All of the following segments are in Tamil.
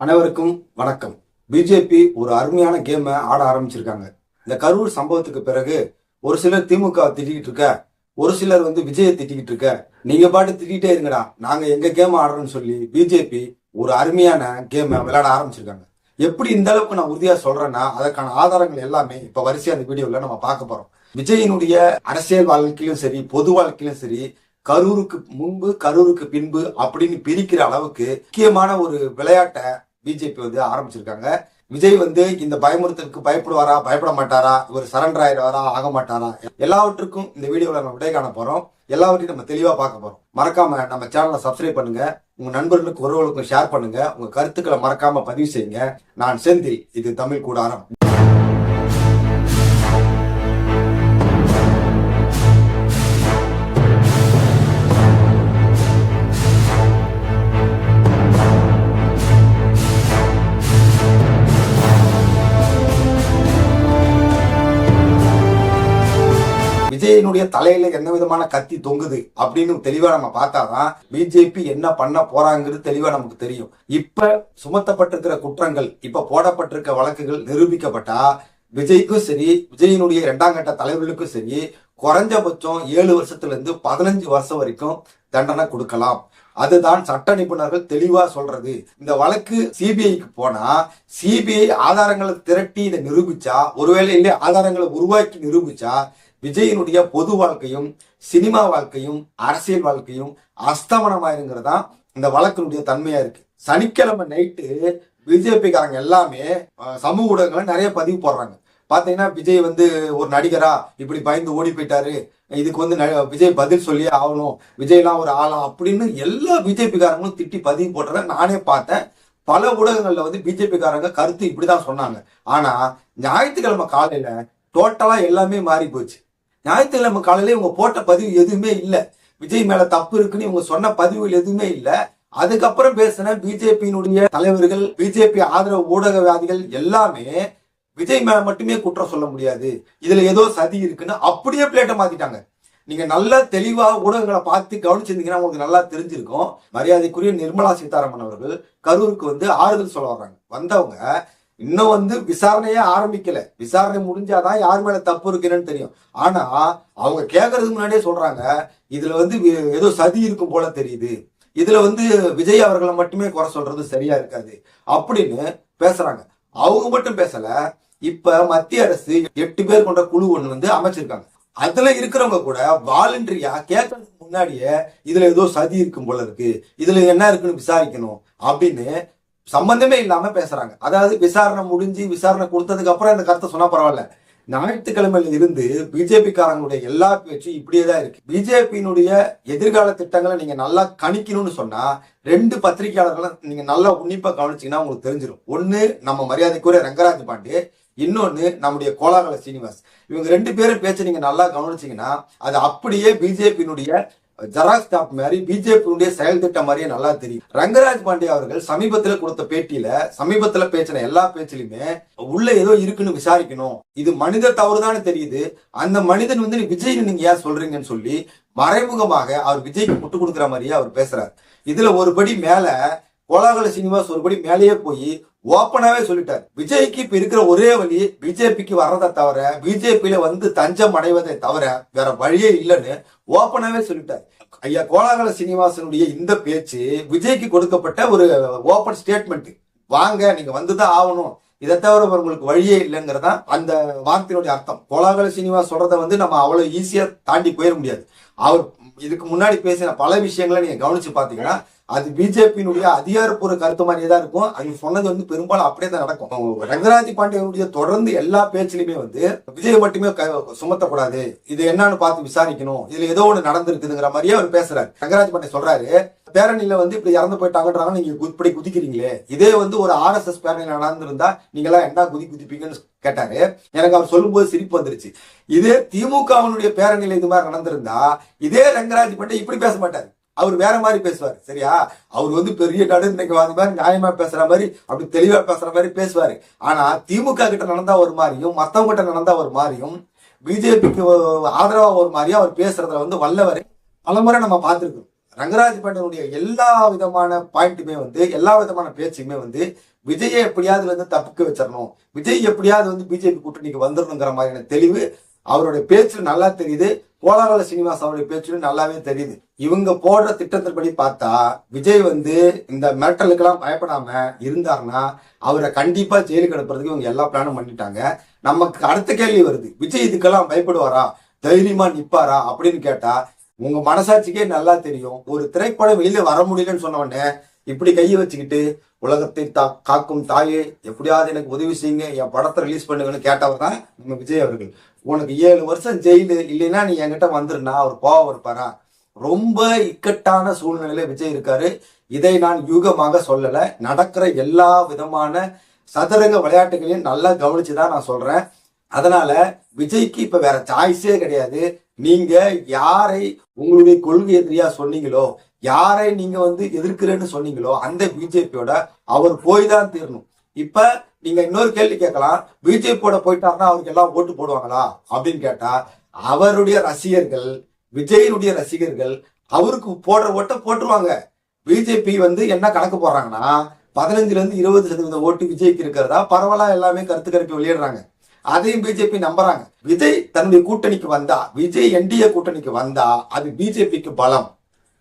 அனைவருக்கும் வணக்கம். பிஜேபி ஒரு அருமையான கேமை ஆட ஆரம்பிச்சிருக்காங்க. இந்த கரூர் சம்பவத்துக்கு பிறகு ஒரு சிலர் திமுக திட்டிக்கிட்டு இருக்க ஒரு சிலர் வந்து விஜயை திட்டிக்கிட்டு இருக்க நீங்க பாட்டு திட்டிகிட்டே இருங்கடா நாங்க எங்க கேம் ஆடுறோம்னு சொல்லி பிஜேபி ஒரு அருமையான கேமை விளையாட ஆரம்பிச்சிருக்காங்க. எப்படி இந்த அளவுக்கு நான் உறுதியா சொல்றேன்னா அதற்கான ஆதாரங்கள் எல்லாமே இப்ப வரிசையா அந்த வீடியோல நம்ம பார்க்க போறோம். விஜயினுடைய அரசியல் வாழ்க்கையிலும் சரி பொது வாழ்க்கையிலும் சரி கரூருக்கு முன்பு கரூருக்கு பின்பு அப்படின்னு பிரிக்கிற அளவுக்கு முக்கியமான ஒரு விளையாட்டை பிஜேபி வந்து ஆரம்பிச்சிருக்காங்க. விஜய் வந்து இந்த பயமுறுத்தலுக்கு பயப்படுவாரா பயப்பட மாட்டாரா இவர் சரண்டர் ஆயிடுவாரா ஆக மாட்டாரா? எல்லாவற்றுக்கும் இந்த வீடியோவில் நம்ம விடை காண போறோம். எல்லாவற்றையும் நம்ம தெளிவாக பார்க்க போறோம். மறக்காம நம்ம சேனலை சப்ஸ்கிரைப் பண்ணுங்க. உங்க நண்பர்களுக்கு உறவுகளுக்கும் ஷேர் பண்ணுங்க. உங்க கருத்துக்களை மறக்காம பதிவு செய்யுங்க. நான் செந்தில் இது தமிழ் கூடாரம். விஜயனுடைய தலையில என்ன விதமான கத்தி தொங்குது அப்படின்னு தெளிவா நம்ம பார்த்தாதான் பிஜேபி என்ன பண்ண போறாங்கிறது தெளிவா நமக்கு தெரியும். இப்ப சுமத்தப்பட்டிருக்கிற குற்றங்கள் இப்ப போடப்பட்டிருக்க வழக்குகள் நிரூபிக்கப்பட்டா விஜய்க்கும் சரி விஜயினுடைய இரண்டாம் கட்ட தலைவர்களுக்கும் சரி குறைஞ்சபட்சம் ஏழு வருஷத்துல இருந்து பதினஞ்சு வருஷம் வரைக்கும் தண்டனை கொடுக்கலாம். அதுதான் சட்ட நிபுணர்கள் தெளிவா சொல்றது. இந்த வழக்கு சிபிஐக்கு போனா சிபிஐ ஆதாரங்களை திரட்டி இதை நிரூபிச்சா ஒருவேளை இல்லை ஆதாரங்களை உருவாக்கி நிரூபிச்சா விஜயினுடைய பொது வாழ்க்கையும் சினிமா வாழ்க்கையும் அரசியல் வாழ்க்கையும் அஸ்தமனமாயிருங்கிறதா இந்த வழக்கினுடைய தன்மையா இருக்கு. சனிக்கிழமை நைட்டு பிஜேபிக்காரங்க எல்லாமே சமூக ஊடகங்கள் நிறைய பதிவு போடுறாங்க. பாத்தீங்கன்னா விஜய் வந்து ஒரு நடிகரா இப்படி பயந்து ஓடி போயிட்டாரு இதுக்கு வந்து விஜய் பதில் சொல்லியே ஆகணும். விஜய்லாம் ஒரு ஆளா அப்படின்னு எல்லா பிஜேபிக்காரங்களும் திட்டி பதிவு போடுறத நானே பார்த்தேன். பல ஊடகங்கள்ல வந்து பிஜேபிக்காரங்க கருத்து இப்படிதான் சொன்னாங்க. ஆனா ஞாயிற்றுக்கிழமை காலையில டோட்டலா எல்லாமே மாறி போச்சு. ஞாயிற்றுக்கிழமை காலையில இவங்க போட்ட பதிவு எதுவுமே இல்லை. விஜய் மேல தப்பு இருக்குன்னு இவங்க சொன்ன பதிவுகள் எதுவுமே இல்லை. அதுக்கப்புறம் பேசின பிஜேபியினுடைய தலைவர்கள் பிஜேபி ஆதரவு ஊடகவாதிகள் எல்லாமே விஜய் மேல மட்டுமே குற்றம் சொல்ல முடியாது. இதுல ஏதோ சதி இருக்குன்னு அப்படியே பிளேட்டை மாத்திட்டாங்க. நீங்க நல்லா தெளிவா ஊடகங்களை பார்த்து கவனிச்சிருந்தீங்கன்னா உங்களுக்கு நல்லா தெரிஞ்சிருக்கும். மரியாதைக்குரிய நிர்மலா சீதாராமன் அவர்கள் கரூருக்கு வந்து ஆறுதல் சொல்ல வர்றாங்க. வந்தவங்க இன்னும் வந்து விசாரணையே ஆரம்பிக்கல. விசாரணை முடிஞ்சாதான் யார் மேல தப்பு இருக்குன்னு தெரியும். ஆனா அவங்க கேட்கறதுக்கு முன்னாடியே சொல்றாங்க இதுல வந்து வி- ஏதோ சதி இருக்கும் போல தெரியுது. இதுல வந்து விஜய் அவர்களை மட்டுமே குறை சொல்றது சரியா இருக்காது. அப்படின்னு பேசுறாங்க. அவங்க மட்டும் பேசல இப்ப மத்திய அரசு எட்டு பேர் கொண்ட குழு ஒண்ணு வந்து அமைச்சிருக்காங்க. அதுல இருக்கிறவங்க கூட வாலண்டரியா கேட்கறதுக்கு முன்னாடியே இதுல ஏதோ சதி இருக்கும் போல இருக்கு. இதுல என்ன இருக்குன்னு விசாரிக்கணும் அப்படின்னு சம்பந்தமே இல்லாம பேசுறாங்க. அதாவது விசாரணை முடிஞ்சு விசாரணை கொடுத்ததுக்கு அப்புறம் இந்த கருத்தை சொன்னா பரவாயில்ல. ஞாயிற்றுக்கிழமையில இருந்து பிஜேபி காரங்களுடைய எல்லா பேச்சும் இப்படியே தான் இருக்கு. பிஜேபியினுடைய எதிர்கால திட்டங்களை நீங்க நல்லா கணிக்கணும்னு சொன்னா ரெண்டு பத்திரிகையாளர்களை நீங்க நல்லா உன்னிப்பா கவனிச்சீங்கன்னா உங்களுக்கு தெரிஞ்சிடும் ஒண்ணு நம்ம மரியாதைக்குரிய ரங்கராஜ் பாண்டே இன்னொன்னு நம்முடைய கோலாகல சீனிவாஸ். இவங்க ரெண்டு பேரும் பேச்ச நீங்க நல்லா கவனிச்சீங்கன்னா அது அப்படியே பிஜேபியினுடைய ஜெராக்ஸ் டாப் மாதிரி பிஜேபியினுடைய செயல் திட்டம் மாதிரியே நல்லா தெரியும். ரங்கராஜ் பாண்டே அவர்கள் சமீபத்துல கொடுத்த பேட்டியில சமீபத்துல பேச்சின எல்லா பேச்சிலுமே உள்ள ஏதோ இருக்குன்னு விசாரிக்கணும். இது மனித தவறுதான்னு தெரியுது. அந்த மனிதன் வந்து விஜய் நீங்க ஏன் சொல்றீங்கன்னு சொல்லி மறைமுகமாக அவர் விஜய்க்கு முட்டு கொடுக்குற மாதிரியே அவர் பேசுறாரு. இதுல ஒரு படி மேல கோலாகல சீனிவாஸ் ஒரு படி மேலேயே போய் ஓப்பனாவே சொல்லிட்டார். விஜய்க்கு இப்ப இருக்கிற ஒரே வழி பிஜேபிக்கு வர்றதை தவிர பிஜேபியில வந்து தஞ்சம் அடைவதை தவிர வேற வழியே இல்லைன்னு ஓப்பனாவே சொல்லிட்டார். ஐயா கோலாகல சீனிவாசனுடைய இந்த பேச்சு விஜய்க்கு கொடுக்கப்பட்ட ஒரு ஓப்பன் ஸ்டேட்மெண்ட் வாங்க நீங்க வந்துதான் ஆகணும். இதை தவிர உங்களுக்கு வழியே இல்லைங்கிறதா அந்த வார்த்தையினுடைய அர்த்தம். கோலாகல சீனிவாஸ் சொல்றதை வந்து நம்ம அவ்வளவு ஈஸியா தாண்டி போயிட முடியாது. அவர் இதுக்கு முன்னாடி பேசின பல விஷயங்களை நீங்க கவனிச்சு பாத்தீங்கன்னா அது பிஜேபியினுடைய அதிகாரப்பூர்வ கருத்து மாதிரியே தான் இருக்கும். அது சொன்னது வந்து பெரும்பாலும் அப்படியே தான் நடக்கும். ரங்கராஜ் பாண்டியனுடைய தொடர்ந்து எல்லா பேச்சிலுமே வந்து விஜய் மட்டுமே க- சுமத்தக்கூடாது. இது என்னன்னு பார்த்து விசாரிக்கணும். இதுல ஏதோ ஒண்ணு நடந்திருக்குதுங்கிற மாதிரியே அவர் பேசுறாரு. ரங்கராஜ் பாண்டிய சொல்றாரு பேரணியில வந்து இப்படி இறந்து போயிட்டாங்கன்றாங்க. நீங்க கு- இப்படி குதிக்கிறீங்களே. இதே வந்து ஒரு ஆர்எஸ்எஸ் பேரணியில நடந்திருந்தா நீங்க எல்லாம் என்ன குதி குதிப்பீங்கன்னு கேட்டாரு. எனக்கு அவர் சொல்லும்போது சிரிப்பு வந்துருச்சு. இதே திமுகவினுடைய பேரணியில இது மாதிரி நடந்திருந்தா இதே ரங்கராஜ் பாண்டே இப்படி பேச மாட்டாரு. அவர் வேற மாதிரி பேசுவார் சரியா? அவர் வந்து பெரிய நடுநிலைவாதி மாதிரி நியாயமா பேசுற மாதிரி அப்படி தெளிவா பேசுற மாதிரி பேசுவார். ஆனா திமுக கிட்ட நடந்தா ஒரு மாதிரியும் மத்தவங்க கிட்ட நடந்தா ஒரு மாதிரியும் பிஜேபிக்கு ஆதரவா ஒரு மாதிரியும் அவர் பேசுறதுல வந்து வல்லவர். பலமுறை நம்ம பார்த்துருக்கோம் ரங்கராஜ் பாண்டியனுடைய எல்லா விதமான பாயிண்ட்டுமே வந்து எல்லா விதமான பேச்சுமே வந்து விஜயை எப்படியாவது வந்து தப்பிக்க வச்சிடணும் விஜய் எப்படியாவது வந்து பிஜேபி கூட்டணிக்கு வந்துடணுங்கிற மாதிரியான தெளிவு அவருடைய பேச்சு நல்லா தெரியுது. கோலாகல சீனிவாஸ் அவருடைய பேச்சு நல்லாவே தெரியுது. இவங்க போடுற திட்டத்தின்படி பார்த்தா விஜய் வந்து இந்த மிரட்டலுக்கெல்லாம் பயப்படாம இருந்தாருன்னா அவரை கண்டிப்பா ஜெயிலுக்கு அனுப்புறதுக்கு இவங்க எல்லா பிளானும் பண்ணிட்டாங்க. நமக்கு அடுத்த கேள்வி வருது. விஜய் இதுக்கெல்லாம் பயப்படுவாரா? தைரியமா நிப்பாரா? அப்படின்னு கேட்டா உங்க மனசாட்சிக்கே நல்லா தெரியும். ஒரு திரைப்படம் வெளியில வர முடியலன்னு சொன்ன உடனே இப்படி கையை வச்சுக்கிட்டு உலகத்தை தா காக்கும் தாயே எப்படியாவது எனக்கு உதவி செய்யுங்க என் படத்தை ரிலீஸ் பண்ணுங்கன்னு கேட்டவர் தான் நம்ம விஜய் அவர்கள். உனக்கு ஏழு வருஷம் ஜெயிலு இல்லைன்னா நீ என்கிட்ட வந்துருனா அவர் கோவம் இருப்பாரா? ரொம்ப இக்கட்டான சூழ்நிலையில விஜய் இருக்காரு. இதை நான் யூகமாக சொல்லல. நடக்கிற எல்லா விதமான சதுரங்க விளையாட்டுகளையும் நல்லா கவனிச்சுதான் நான் சொல்றேன். அதனால விஜய்க்கு இப்ப வேற சாய்ஸே கிடையாது. நீங்க யாரை உங்களுடைய கொள்கை எதிரியா சொன்னீங்களோ யாரை நீங்க வந்து எதிர்க்கிறேன்னு சொன்னீங்களோ அந்த பிஜேபியோட அவர் போய் தான் தீரணும். இப்ப நீங்க இன்னொரு கேள்வி கேட்கலாம். பிஜேபி பிஜேபியோட போயிட்டாருன்னா அவருக்கு எல்லாம் ஓட்டு போடுவாங்களா? அப்படின்னு கேட்டா அவருடைய ரசிகர்கள் விஜயனுடைய ரசிகர்கள் அவருக்கு போடுற ஓட்டை போட்டுருவாங்க. பிஜேபி வந்து என்ன கணக்கு போடுறாங்கன்னா பதினஞ்சுல இருந்து இருபது சதவீதம் ஓட்டு விஜய்க்கு இருக்கிறதா? பரவலா எல்லாமே கருத்து கருப்பி வெளியிடுறாங்க. அதையும் பிஜேபி நம்புறாங்க. விஜய் தன்னுடைய கூட்டணிக்கு வந்தா விஜய் என்டிஏ கூட்டணிக்கு வந்தா அது பிஜேபிக்கு பலம்.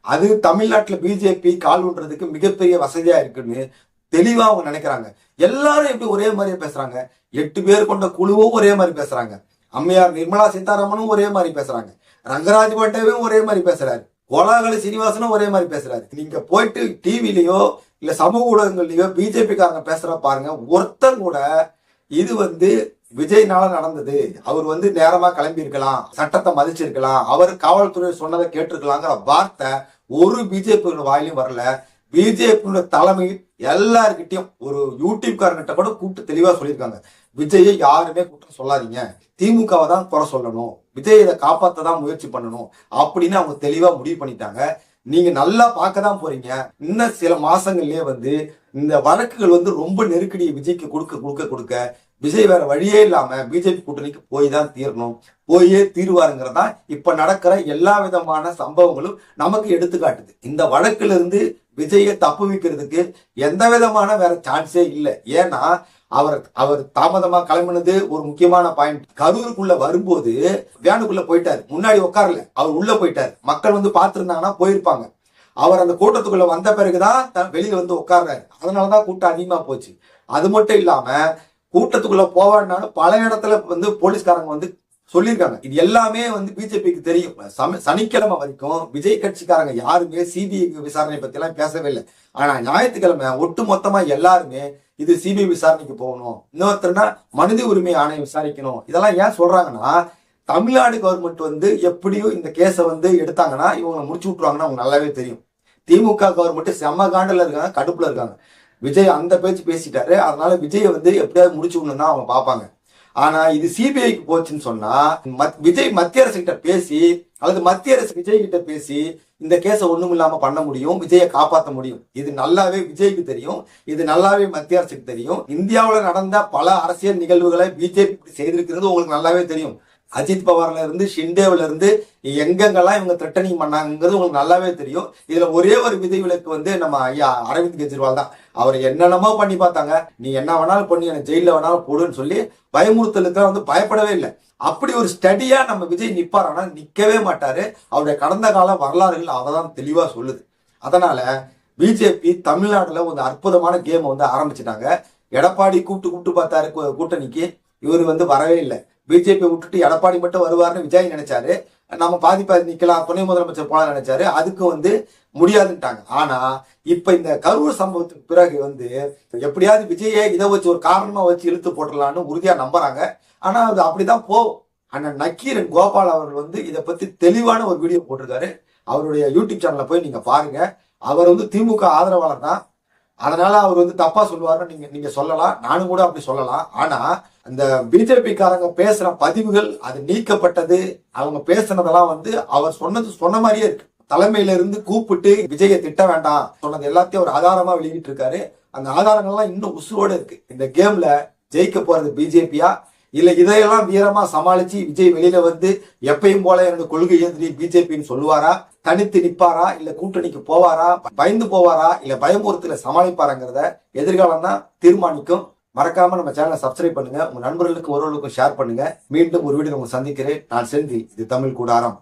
அது தமிழ்நாட்டில் பிஜேபி கால் ஊன்றதுக்கு மிகப்பெரிய வசதியா இருக்குன்னு தெளிவா அவங்க நினைக்கிறாங்க. எல்லாரும் எப்படி ஒரே மாதிரியே பேசுறாங்க? எட்டு பேர் கொண்ட குழுவும் ஒரே மாதிரி பேசுறாங்க. அம்மையார் நிர்மலா சீதாராமனும் ஒரே மாதிரி பேசுறாங்க. ரங்கராஜ் பாண்டேவும் ஒரே மாதிரி பேசுறாரு. கோலாகல சீனிவாசனும் ஒரே மாதிரி பேசுறாரு. நீங்க போயிட்டு டிவிலையோ இல்ல சமூக ஊடகங்கள்லயோ பிஜேபிக்காரங்க பேசுற பாருங்க. ஒருத்தன் கூட இது வந்து விஜய்னால நடந்தது. அவர் வந்து நேரமா கிளம்பியிருக்கலாம். சட்டத்தை மதிச்சிருக்கலாம். அவர் காவல்துறை சொன்னதை கேட்டிருக்கலாங்கிற வார்த்தை ஒரு பிஜேபியோட வாயிலும் வரல. பிஜேபியோட தலைமை எல்லார்கிட்டயும் ஒரு யூடியூப் காரங்கிட்ட கூட கூப்பிட்டு தெளிவா சொல்லியிருக்காங்க. விஜயை யாருமே குற்றம் சொல்லாதீங்க. திமுகவை தான் குறை சொல்லணும். விஜய் இதை காப்பாத்த தான் முயற்சி பண்ணணும் அப்படின்னு அவங்க தெளிவா முடிவு பண்ணிட்டாங்க. நீங்க நல்லா பார்க்க தான் போறீங்க. இன்னும் சில மாசங்கள்லயே வந்து இந்த வழக்குகள் வந்து ரொம்ப நெருக்கடியை விஜய்க்கு கொடுக்க கொடுக்க கொடுக்க விஜய் வேற வழியே இல்லாம பிஜேபி கூட்டணிக்கு போய் தான் தீரணும். போயே தீர்வாருங்கிறதா இப்ப நடக்கிற எல்லா விதமான சம்பவங்களும் நமக்கு எடுத்துக்காட்டுது. இந்த வழக்குல இருந்து விஜயை தப்பு வைக்கிறதுக்கு எந்த விதமான வேற சான்ஸே இல்லை. ஏன்னா அவர் அவர் தாமதமா கிளம்பினது ஒரு முக்கியமான பாயிண்ட் கரூருக்குள்ள வரும்போது வேனுக்குள்ள போயிட்டாரு. முன்னாடி உட்காரல. அவர் உள்ள போயிட்டாரு. மக்கள் வந்து பார்த்துருந்தாங்கன்னா போயிருப்பாங்க. அவர் அந்த கூட்டத்துக்குள்ள வந்த பிறகுதான் வெளியில வந்து உட்கார்றாரு. அதனாலதான் கூட்டம் அதிகமா போச்சு. அது மட்டும் இல்லாம கூட்டத்துக்குள்ள போவாடினாலும் பல இடத்துல வந்து போலீஸ்காரங்க வந்து சொல்லியிருக்காங்க. இது எல்லாமே வந்து பிஜேபிக்கு தெரியும். சம- சனிக்கிழமை வரைக்கும் விஜய் கட்சிக்காரங்க யாருமே சிபிஐ விசாரணை பத்தி எல்லாம் பேசவே இல்லை. ஆனா ஞாயிற்றுக்கிழமை ஒட்டு மொத்தமா எல்லாருமே இது சிபிஐ விசாரணைக்கு போகணும். இன்னொருத்தர்னா மனித உரிமை ஆணையம் விசாரிக்கணும். இதெல்லாம் ஏன் சொல்றாங்கன்னா தமிழ்நாடு கவர்மெண்ட் வந்து எப்படியும் இந்த கேஸை வந்து எடுத்தாங்கன்னா இவங்க முடிச்சு விட்டுருவாங்கன்னா அவங்க நல்லாவே தெரியும். திமுக கவர்மெண்ட் செம்ம காண்டில் இருக்காங்க கடுப்புல இருக்காங்க. விஜய் அந்த பேச்சு பேசிட்டாரு. அதனால விஜயை வந்து எப்படியாவது முடிச்சு விடணும் தான் அவங்க பார்ப்பாங்க. ஆனா இது சிபிஐக்கு போச்சுன்னு சொன்னா மத்- விஜய் மத்திய அரசு கிட்ட பேசி அல்லது மத்திய அரசு விஜய் கிட்ட பேசி இந்த கேஸை ஒண்ணும் இல்லாம பண்ண முடியும் விஜயை காப்பாற்ற முடியும். இது நல்லாவே விஜய்க்கு தெரியும் இது நல்லாவே மத்திய அரசுக்கு தெரியும். இந்தியாவில் நடந்த பல அரசியல் நிகழ்வுகளை பிஜேபி செய்திருக்கிறது உங்களுக்கு நல்லாவே தெரியும். அஜித் பவார்ல இருந்து ஷிண்டேவில இருந்து எங்கெங்கெல்லாம் இவங்க த்ரெட்டனிங் பண்ணாங்கிறது உங்களுக்கு நல்லாவே தெரியும். இதுல ஒரே ஒரு விதி விலக்கு வந்து நம்ம ஐயா அரவிந்த் கெஜ்ரிவால் தான். அவர் என்னென்னமோ பண்ணி பார்த்தாங்க. நீ என்ன வேணாலும் பண்ணி எனக்கு ஜெயிலில் வேணாலும் போடுன்னு சொல்லி பயமுறுத்தலுக்கெல்லாம் வந்து பயப்படவே இல்லை. அப்படி ஒரு ஸ்டடியா நம்ம விஜய் நிற்பார் ஆனால் நிற்கவே மாட்டார். அவருடைய கடந்த கால வரலாறுகள் அவதான் தெளிவாக சொல்லுது. அதனால பிஜேபி தமிழ்நாட்டில் ஒரு அற்புதமான கேமை வந்து ஆரம்பிச்சிட்டாங்க. எடப்பாடி கூப்பிட்டு கூப்பிட்டு பார்த்தாரு கூ- கூட்டணிக்கு. இவர் வந்து வரவே இல்லை. பிஜேபி விட்டுட்டு எடப்பாடி மட்டும் வருவாருன்னு விஜய் நினைச்சாரு. நம்ம பாதி பாதி நிக்கலாம். துணை முதலமைச்சர் போல நினைச்சாரு. அதுக்கு வந்து முடியாதுன்ட்டாங்க. ஆனா இப்ப இந்த கரூர் சம்பவத்துக்கு பிறகு வந்து எப்படியாவது விஜயை இதை வச்சு ஒரு காரணமா வச்சு இழுத்து போட்டுடலாம்னு உறுதியா நம்புறாங்க. ஆனா அது அப்படிதான் போகும். அண்ணன் நக்கீரன் கோபால் அவர்கள் வந்து இதை பத்தி தெளிவான ஒரு வீடியோ போட்டிருக்காரு. அவருடைய யூடியூப் சேனல்ல போய் நீங்க பாருங்க. அவர் வந்து திமுக ஆதரவாளர் தான். அதனால அவர் வந்து தப்பா சொல்லுவாருன்னு நீங்க நீங்க சொல்லலாம். நானும் கூட அப்படி சொல்லலாம். ஆனா அந்த பிஜேபிக்காரங்க பேசுற பதிவுகள் அது நீக்கப்பட்டது. அவங்க பேசுனதெல்லாம் வந்து அவர் சொன்னது சொன்ன மாதிரியே இருக்கு. தலைமையில இருந்து கூப்பிட்டு விஜயை திட்ட வேண்டாம். சொன்னது எல்லாத்தையும் ஒரு ஆதாரமா வெளியிட்டு இருக்காரு அந்த ஆதாரங்கள்லாம் இன்னும் உசுரோட இருக்கு. இந்த கேம்ல ஜெயிக்க போறது பிஜேபியா? இல்ல இதையெல்லாம் வீரமா சமாளிச்சு விஜய் வெளியில வந்து எப்பயும் போல எனது கொள்கை எதிரி பிஜேபின்னு சொல்லுவாரா? தனித்து நிப்பாரா? இல்ல கூட்டணிக்கு போவாரா? பயந்து போவாரா? இல்ல பயமுறுத்தல சமாளிப்பாராங்கிறத எதிர்காலம் தான் தீர்மானிக்கும். மறக்காம நம்ம சேனலை சப்ஸ்கிரைப் பண்ணுங்க. உங்க நண்பர்களுக்கு ஒருவர்களுக்கும் ஷேர் பண்ணுங்க. மீண்டும் ஒரு வீடியோ உங்க சந்திக்கிறேன். நான் செந்தில் இது தமிழ் கூடாரம்.